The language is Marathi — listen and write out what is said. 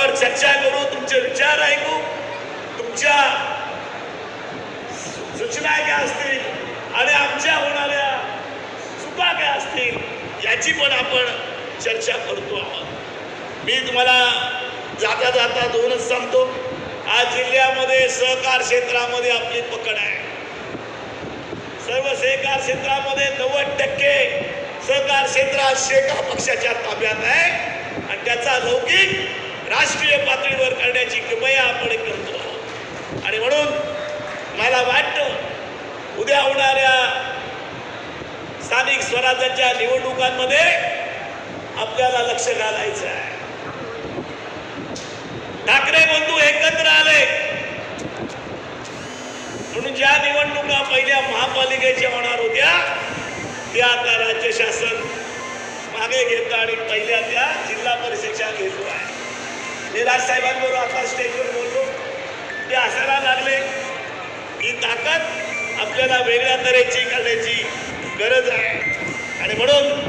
वर चर्चा करू तुमचे विचार ऐकू तुमच्या सूचना काय असतील आणि आमच्या होणाऱ्या चुका काय असतील याची पण आपण चर्चा करतो आहोत. मी तुम्हाला जाता जाता दोनच सांगतो. आज जिल्ह्यामध्ये सहकार क्षेत्रामध्ये आपली पकड आहे. सर्व सहकार क्षेत्रामध्ये नव्वद टक्के सहकार क्षेत्र आज शेका पक्षाच्या ताब्यात आहे. आणि त्याचा लौकिक राष्ट्रीय पातळीवर करण्याची किमया आपण करतो. आणि म्हणून मला वाटतं उद्या होणाऱ्या स्थानिक स्वराज्याच्या निवडणुकांमध्ये आपल्याला लक्ष घालायचं आहे. ठाकरे बंधू एकत्र आले. म्हणून ज्या निवडणुका पहिल्या महापालिकेच्या होणार होत्या त्या आता राज्य शासन मागे घेतं आणि पहिल्या त्या जिल्हा परिषदेच्या घेतो आहे. मी राजसाहेबांबरोबर आता स्टेजवर बोललो. ते असायला लागले ही ताकद आपल्याला वेगळ्या तऱ्हेची करण्याची गरज आहे. आणि म्हणून